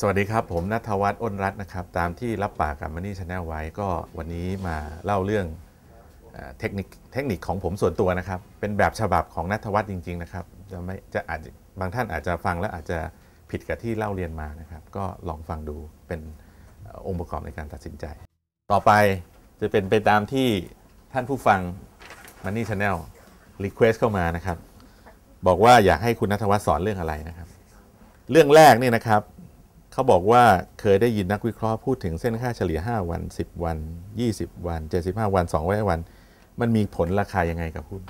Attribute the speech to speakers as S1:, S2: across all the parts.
S1: สวัสดีครับ ผมนัทวัฒน์อ้นรัตน์นะครับ ตามที่รับปากกับมันนี่ชาแนลไว้ก็วันนี้มาเล่าเรื่องเอเทคนิคเทคนิคของผมส่วนตัวนะครับ เป็นแบบฉบับของนัทวัฒน์จริง ๆ นะครับจะไม่จะอาจจะบางท่านอาจจะฟังแล้วอาจจะผิดกับที่เล่าเรียนมานะครับ ก็ลองฟังดูเป็นเอ่อองค์ประกอบในการตัดสินใจ ต่อไปจะเป็นไปตามที่ท่านผู้ฟังมันนี่ชาแนลรีเควสเข้ามานะครับ บอกว่าอยากให้คุณนัทวัฒน์สอนเรื่องอะไรนะครับ เรื่องแรกนี่นะครับ เขาบอกว่าเคยได้ยินนักวิเคราะห์พูดถึงเส้นค่าเฉลี่ย 5 วัน 10 วัน 20 วัน 75 วัน 200 วัน มันมีผลราคายังไงกับหุ้น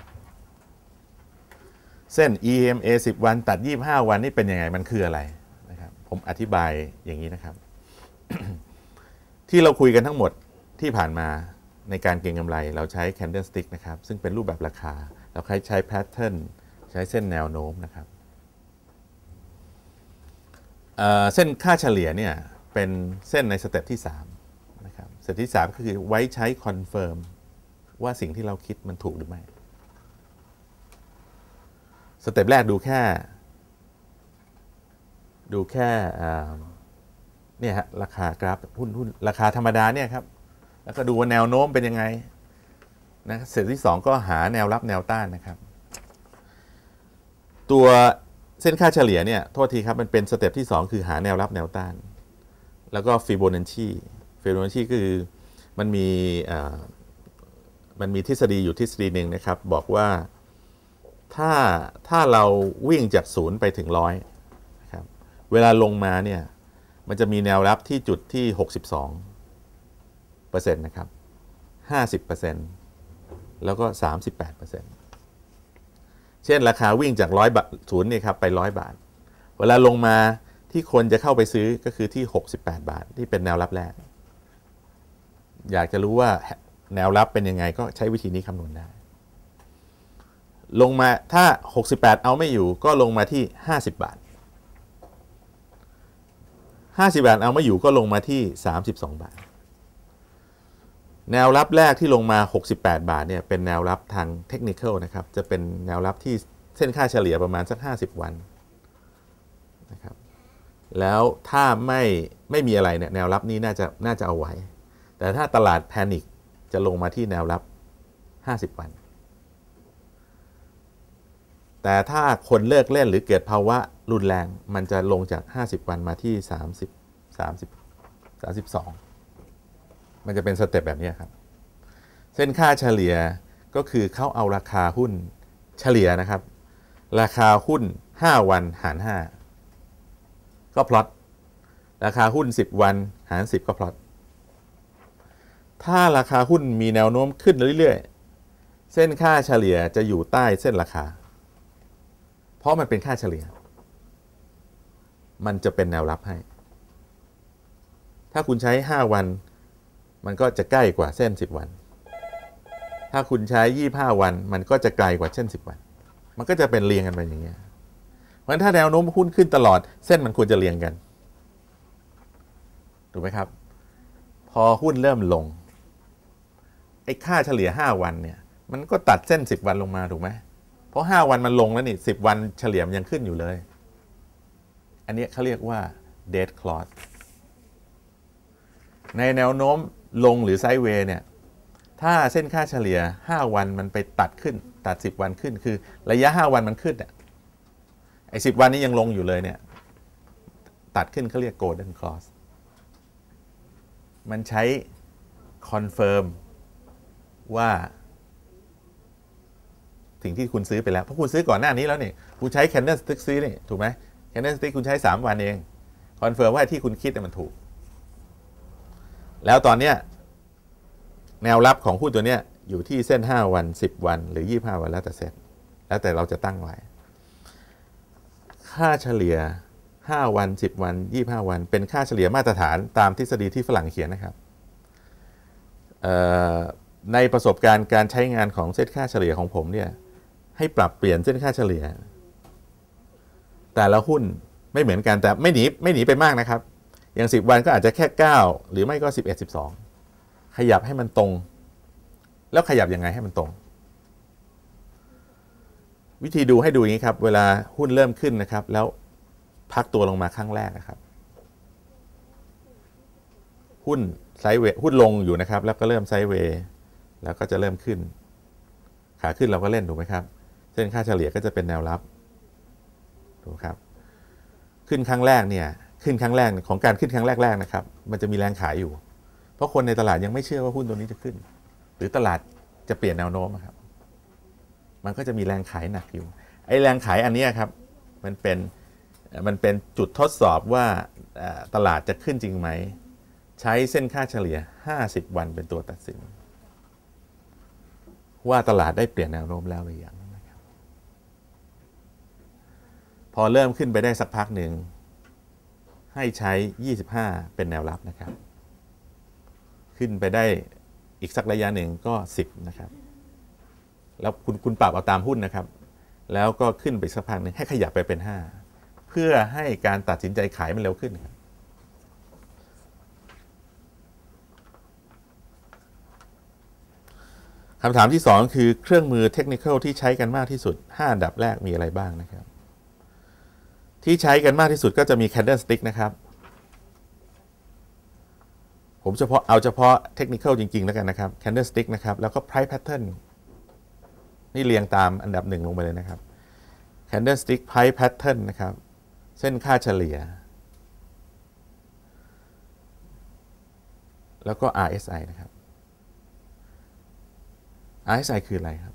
S1: เส้น EMA 10 วันตัด 25 วันนี่เป็นยังไงมันคืออะไรนะครับผมอธิบายอย่างนี้นะครับ ที่เราคุยกันทั้งหมดที่ผ่านมาในการเก็งกำไร เราใช้ candlestick นะครับ ซึ่งเป็นรูปแบบราคา เราใช้ใช้ pattern ใช้เส้นแนวโน้มนะครับ เส้นค่าเฉลี่ยเนี่ยเป็นเส้นในสเต็ปที่3นะครับสเต็ปที่ 3 ก็คือไว้ใช้คอนเฟิร์มว่าสิ่งที่เราคิดมันถูกหรือไม่ สเต็ปแรกดูแค่ ดูแค่เนี่ยฮะราคากราฟหุ้นหุ้นราคาธรรมดาเนี่ยครับ แล้วก็ดูว่าแนวโน้มเป็นยังไงนะสเต็ปที่ 2 ก็หาแนวรับแนวต้านนะครับ ตัว เส้นค่าเฉลี่ยเนี่ยโทษทีครับมันเป็นสเต็ปที่ 2 คือหาแนวรับแนวต้าน แล้วก็ฟิโบนัชชีฟิโบนัชชีคือมันมีมันมีทฤษฎีอยู่ทฤษฎีหนึ่งนะครับ บอกว่าถ้าถ้าเราวิ่งจากศูนย์ไปถึงร้อยนะครับเวลาลงมาเนี่ยมันจะมีแนวรับที่จุดที่ 62เปอร์เซ็นต์นะครับ 50เปอร์เซ็นต์แล้วก็ 38 เช่น ราคาวิ่งจากร้อยบาทศูนย์เนี่ยครับไปร้อยบาท เวลาลงมาที่คนจะเข้าไปซื้อก็คือที่ 68 บาท ที่เป็นแนวรับแรก อยากจะรู้ว่าแนวรับเป็นยังไงก็ใช้วิธีนี้คำนวณได้ ลงมาถ้า 68 เอาไม่อยู่ก็ลงมาที่ 50 บาท 50 บาทเอาไม่อยู่ก็ลงมาที่ 32 บาท แนวรับแรกที่ลงมา 68 บาทเนี่ยเป็นแนวรับทางเทคนิคนะครับ จะเป็นแนวรับที่เส้นค่าเฉลี่ยประมาณสัก 50 วันนะครับ แล้วถ้าไม่ไม่มีอะไรเนี่ยแนวรับนี้น่าจะน่าจะเอาไว้ แต่ถ้าตลาดแพนิคจะลงมาที่แนวรับ 50 วัน แต่ถ้าคนเลิกเล่นหรือเกิดภาวะรุนแรงมันจะลงจาก 50 วันมาที่ 30 30 32 มันจะเป็นสเต็ปแบบนี้ครับ เส้นค่าเฉลี่ยก็คือเขาเอาราคาหุ้นเฉลี่ยนะครับ ราคาหุ้น 5 วันหาร 5 ก็พลอตราคาหุ้น 10 วันหาร 10 ก็พลอตถ้าราคาหุ้นมีแนวโน้มขึ้นเรื่อยๆ เส้นค่าเฉลี่ยจะอยู่ใต้เส้นราคา เพราะมันเป็นค่าเฉลี่ย มันจะเป็นแนวรับให้ ถ้าคุณใช้ 5 วัน มันก็จะใกล้กว่าเส้น 10 วัน ถ้าคุณใช้ 25 วัน มันก็จะไกลกว่าเส้น 10 วัน มันก็จะเป็นเรียงกันไปอย่างเงี้ยเพราะฉะนั้นถ้าแนวโน้มหุ้นขึ้นตลอดเส้นมันควรจะเรียงกันถูกไหมครับ พอหุ้นเริ่มลงไอ้ค่าเฉลี่ย 5 วันเนี่ย มันก็ตัดเส้น 10 วันลงมาถูกไหมเพราะ 5 วันมันลงแล้วนี่ 10 วันเฉลี่ยมยังขึ้นอยู่เลย อันนี้เขาเรียกว่า dead cross ในแนวโน้ม ลงหรือไซด์เวย์เนี่ยถ้าเส้นค่าเฉลี่ย 5 วันมันไปตัดขึ้น ตัด 10 วันขึ้น คือระยะ 5 วันมันขึ้นอะไอ้สิวันนี้ยังลงอยู่เลยเนี่ย ตัดขึ้นเขาเรียก golden cross มันใช้คอนเฟิร์มว่าสิ่งที่คุณซื้อไปแล้ว เพราะคุณซื้อก่อนหน้านี้แล้วเนี่ยคุณใช้ candlestick ซื้อนี่ถูกไหม candlestick คุณใช้ 3 วันเอง คอนเฟิร์มว่าที่คุณคิดเนี่ยมันถูก แล้วตอนเนี้ยแนวรับของหุ้นตัวเนี้ยอยู่ที่เส้น 5 วัน 10 วัน หรือ 25 วันแล้วแต่เซ็ตแล้วแต่เราจะตั้งไว้ ค่าเฉลี่ย 5 วัน 10 วัน 25 วัน เป็นค่าเฉลี่ยมาตรฐานตามทฤษฎีที่ฝรั่งเขียนนะครับในประสบการณ์การใช้งานของเส้นค่าเฉลี่ยของผมเนี่ยให้ปรับเปลี่ยนเส้นค่าเฉลี่ย แต่ละหุ้นไม่เหมือนกันแต่ไม่หนีไม่หนีไปมากนะครับ อย่าง 10 วันก็อาจจะแค่ 9 หรือไม่ก็ 11 12 ขยับให้มันตรง แล้วขยับยังไงให้มันตรง วิธีดูให้ดูอย่างนี้ครับ เวลาหุ้นเริ่มขึ้นนะครับ แล้วพักตัวลงมาครั้งแรกนะครับ หุ้นไซด์เวย์หุ้นลงอยู่นะครับ แล้วก็เริ่มไซด์เวย์แล้วก็จะเริ่มขึ้น ขาขึ้นเราก็เล่นถูกไหมครับ เส้นค่าเฉลี่ยก็จะเป็นแนวรับถูกครับ ขึ้นครั้งแรกเนี่ย ขึ้นครั้งแรกของการขึ้นครั้งแรกๆนะครับ มันจะมีแรงขายอยู่ เพราะคนในตลาดยังไม่เชื่อว่าหุ้นตัวนี้จะขึ้น หรือตลาดจะเปลี่ยนแนวโน้มครับ มันก็จะมีแรงขายหนักอยู่ ไอ้แรงขายอันนี้ครับ มันเป็นมันเป็นจุดทดสอบว่าตลาดจะขึ้นจริงไหม ใช้เส้นค่าเฉลี่ย 50 วันเป็นตัวตัดสิน ว่าตลาดได้เปลี่ยนแนวโน้มแล้วหรือยังพอเริ่มขึ้นไปได้สักพักหนึ่ง ให้ใช้ 25 เป็นแนวรับนะครับ ขึ้นไปได้อีกสักระยะหนึ่งก็ 10 นะครับ แล้วคุณคุณปรับเอาตามหุ้นนะครับ แล้วก็ขึ้นไปสักพักหนึ่งให้ขยับไปเป็น 5 เพื่อให้การตัดสินใจขายมันเร็วขึ้นครับคำถามที่ 2 คือเครื่องมือเทคนิคที่ใช้กันมากที่สุด5อันดับแรกมีอะไรบ้างนะครับ ที่ใช้กันมากที่สุดก็จะมี candlestick นะครับ ผมเฉพาะเอาเฉพาะเทคนิคจริง ๆ แล้วกันนะครับ candlestick นะครับ แล้วก็ price pattern นี่เรียงตามอันดับหนึ่งลงไปเลยนะครับ candlestick price pattern นะครับ เส้นค่าเฉลี่ย แล้วก็ RSI นะครับ RSI คืออะไรครับ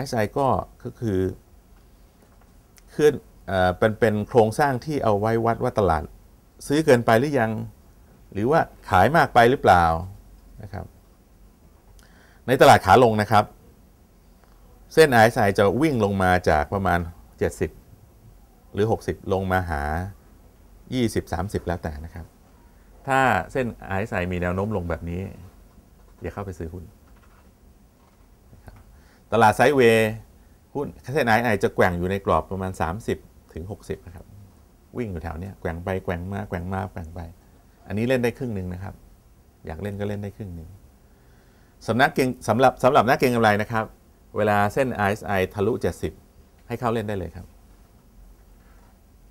S1: RSI ก็ก็คือคือเอ่อ เป็นเป็นโครงสร้างที่เอาไว้วัดว่าตลาด ซื้อเกินไปหรือยัง หรือว่าขายมากไปหรือเปล่านะครับ ในตลาดขาลงนะครับ เส้น RSI จะวิ่งลงมาจากประมาณ 70 หรือ 60 ลงมาหา 20 30 แล้วแต่นะครับ ถ้าเส้น RSI มีแนวโน้มลงแบบนี้ อย่าเข้าไปซื้อหุ้นตลาดไซด์เวย์หุ้นเส้น RSI จะแกว่งอยู่ในกรอบประมาณ 30 ถึง 60นะครับวิ่งอยู่แถวเนี้ยแกว่งไปแกว่งมาแกว่งมาแกว่งไป อันนี้เล่นได้ครึ่งหนึ่งนะครับ อยากเล่นก็เล่นได้ครึ่งหนึ่งสำนักเก่งสำหรับสำหรับนักเก็งกำไรนะครับ เวลาเส้น RSI ทะลุ 70 ให้เข้าเล่นได้เลยครับ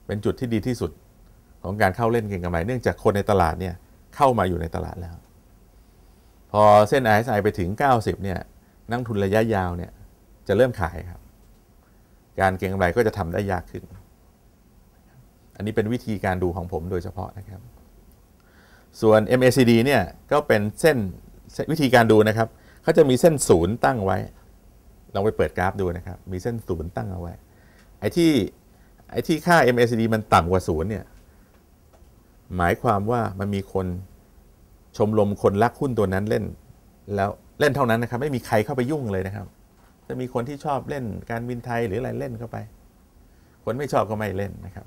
S1: เป็นจุดที่ดีที่สุดของการเข้าเล่นเก็งกำไร เนื่องจากคนในตลาดเนี่ยเข้ามาอยู่ในตลาดแล้ว พอเส้น RSI ไปถึง 90 เนี่ยนักทุนระยะยาวเนี่ยจะเริ่มขายครับ การเก็งกำไรก็จะทำได้ยากขึ้น อันนี้เป็นวิธีการดูของผมโดยเฉพาะนะครับ ส่วน MACD เนี่ยก็เป็นเส้นวิธีการดูนะครับเขาจะมีเส้นศูนย์ตั้งไว้ลองไปเปิดกราฟดูนะครับ มีเส้นศูนย์ตั้งเอาไว้ ไอ้ที่ไอ้ที่ค่า MACD มันต่ำกว่าศูนย์เนี่ยหมายความว่ามันมีคนชมรมคนรักหุ้นตัวนั้นเล่น แล้วเล่นเท่านั้นนะครับ ไม่มีใครเข้าไปยุ่งเลยนะครับ จะมีคนที่ชอบเล่นการบินไทยหรืออะไรเล่นเข้าไป คนไม่ชอบก็ไม่เล่นนะครับ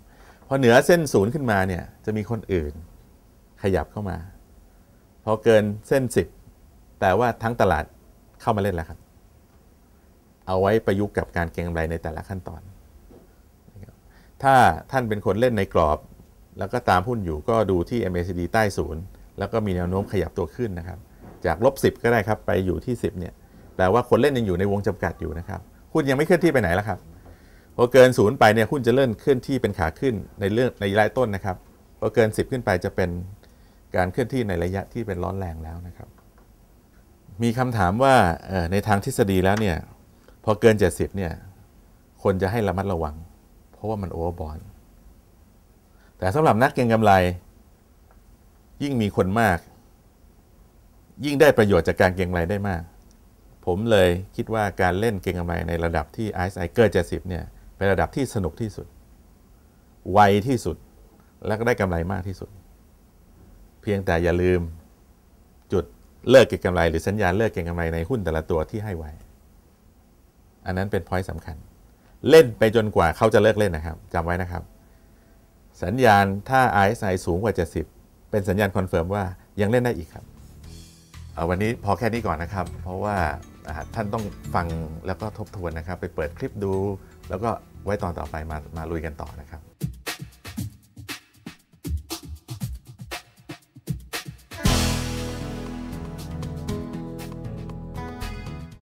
S1: พอเหนือเส้นศูนย์ขึ้นมาเนี่ยจะมีคนอื่นขยับเข้ามา พอเกินเส้น10แต่ว่าทั้งตลาดเข้ามาเล่นแล้วครับ เอาไว้ประยุกต์กับการเก็งกำไรในแต่ละขั้นตอน ถ้าท่านเป็นคนเล่นในกรอบ แล้วก็ตามหุ้นอยู่ก็ดูที่ MACD ใต้ศูนย์แล้วก็มีแนวโน้มขยับตัวขึ้นนะครับ จากลบ10 ก็ได้ครับ ไปอยู่ที่ 10เนี่ยแปลว่าคนเล่นยังอยู่ในวงจำกัดอยู่นะครับหุ้นยังไม่เคลื่อนที่ไปไหนแล้วครับ พอเกินศูนย์ไปเนี่ยหุ้นจะเริ่มเคลื่อนที่เป็นขาขึ้นในเรื่องในระยะต้นนะครับพอเกิน 10 ขึ้นไปจะเป็นการเคลื่อนที่ในระยะที่เป็นร้อนแรงแล้วนะครับ มีคำถามว่าในทางทฤษฎีแล้วเนี่ยพอเกิน 70เนี่ยคนจะให้ระมัดระวัง เพราะว่ามันโอเวอร์บอลแต่สำหรับนักเก็งกำไร ยิ่งมีคนมาก ยิ่งได้ประโยชน์จากการเก็งกำไรได้มาก ผมเลยคิดว่าการเล่นเก็งกำไรในระดับที่ RSI เกิน70เนี่ย เป็นระดับที่สนุกที่สุด ไวที่สุดและก็ได้กำไรมากที่สุด เพียงแต่อย่าลืมจุดเลิกเก็งกำไร หรือสัญญาณเลิกเก็งกำไรในหุ้นแต่ละตัวที่ให้ไว้ อันนั้นเป็นพอยต์สำคัญ เล่นไปจนกว่าเขาจะเลิกเล่นนะครับจำไว้นะครับ สัญญาณถ้า RSI สูงกว่า 70 เป็นสัญญาณคอนเฟิร์มว่ายังเล่นได้อีกครับเอาวันนี้พอแค่นี้ก่อนนะครับ เพราะว่าท่านต้องฟังแล้วก็ทบทวนนะครับ ไปเปิดคลิปดู แล้วก็ ไว้ตอนต่อไปมามาลุยกันต่อนะครับ